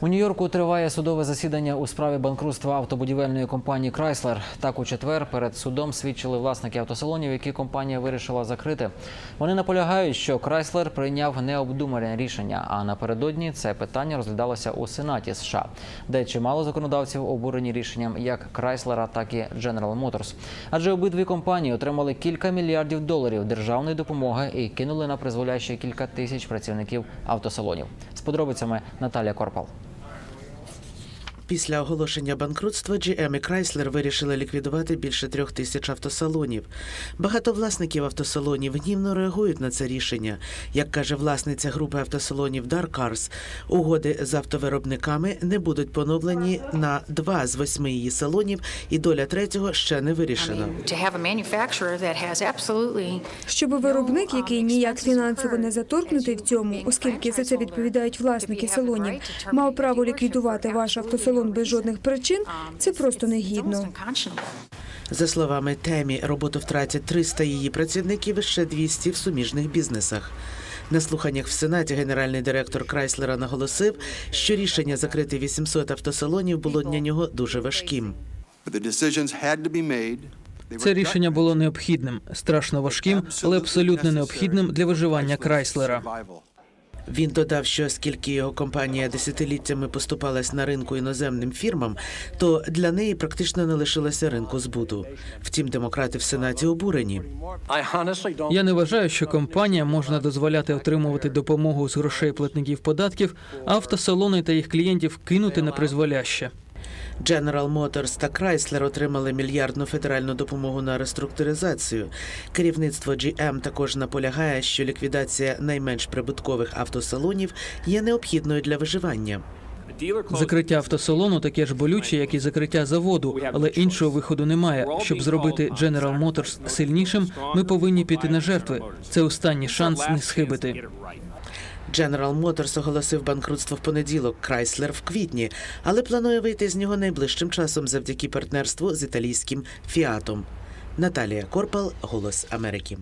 У Нью-Йорку триває судове засідання у справі банкрутства автобудівельної компанії Chrysler. Так у четвер перед судом свідчили власники автосалонів, які компанія вирішила закрити. Вони наполягають, що Chrysler прийняв необдумане рішення. А напередодні це питання розглядалося у Сенаті США, де чимало законодавців обурені рішенням як Chrysler, так і General Motors. Адже обидві компанії отримали кілька мільярдів доларів державної допомоги і кинули на призволяще кілька тисяч працівників автосалонів. Подробицями Наталія Корпал. Після оголошення банкрутства GM і Chrysler вирішили ліквідувати більше трьох тисяч автосалонів. Багато власників автосалонів гнівно реагують на це рішення. Як каже власниця групи автосалонів Dar Cars, угоди з автовиробниками не будуть поновлені на два з восьми її салонів, і доля третього ще не вирішена. Щоб виробник, який ніяк фінансово не заторкнутий в цьому, оскільки за це відповідають власники салонів, мав право ліквідувати ваш автосалон без жодних причин, це просто негідно. За словами Темі, роботу втратять 300 її працівників і ще 200 в суміжних бізнесах. На слуханнях в Сенаті генеральний директор Крайслера наголосив, що рішення закрити 800 автосалонів було для нього дуже важким. Це рішення було необхідним, страшно важким, але абсолютно необхідним для виживання Крайслера. Він додав, що оскільки його компанія десятиліттями поступалась на ринку іноземним фірмам, то для неї практично не лишилося ринку збуту. Втім, демократи в Сенаті обурені. Я не вважаю, що компанія можна дозволяти отримувати допомогу з грошей платників податків, а автосалони та їх клієнтів кинути на призволяще. General Motors та Chrysler отримали мільярдну федеральну допомогу на реструктуризацію. Керівництво GM також наполягає, що ліквідація найменш прибуткових автосалонів є необхідною для виживання. Закриття автосалону таке ж болюче, як і закриття заводу, але іншого виходу немає. Щоб зробити General Motors сильнішим, ми повинні піти на жертви. Це останній шанс не схибити. General Motors оголосив банкрутство в понеділок, Chrysler в квітні, але планує вийти з нього найближчим часом завдяки партнерству з італійським Фіатом. Наталія Корпал, Голос Америки.